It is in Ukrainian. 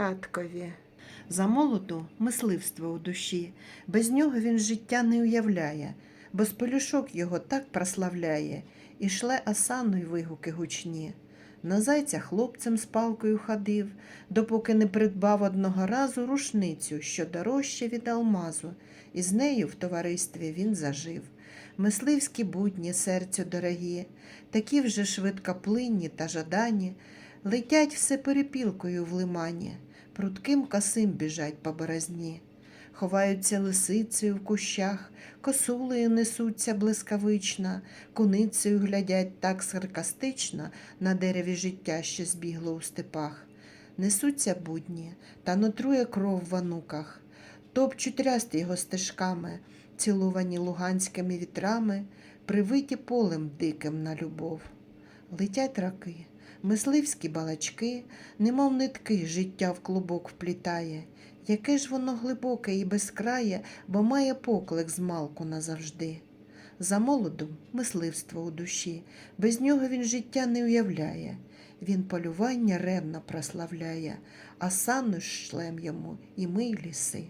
таткові. За молоду мисливство у душі, без нього він життя не уявляє, бо пелюшок його так прославляє, і шле осану й вигуки гучні. На зайця хлопцем з палкою ходив, допоки не придбав одного разу рушницю, що дорожче від алмазу, і з нею в товаристві він зажив. Мисливські будні серцю дорогі, такі вже швидкоплинні та жадані, летять все перепілкою в лимані, прудким косим біжать по борозні. Ховаються лисицею в кущах, косулею несуться блискавично, куницею глядять так саркастично на дереві життя, що збігло у степах. Несуться будні, та нотрує кров в ануках, топчуть ряст його стежками, цілувані луганськими вітрами, привиті полем диким на любов. Летять раки, мисливські балачки, немов нитки життя в клубок вплітає. Яке ж воно глибоке і безкрає, бо має поклик з малку назавжди. За молодом мисливство у душі, без нього він життя не уявляє. Він полювання ревно прославляє, а сану шлем йому і ми й ліси.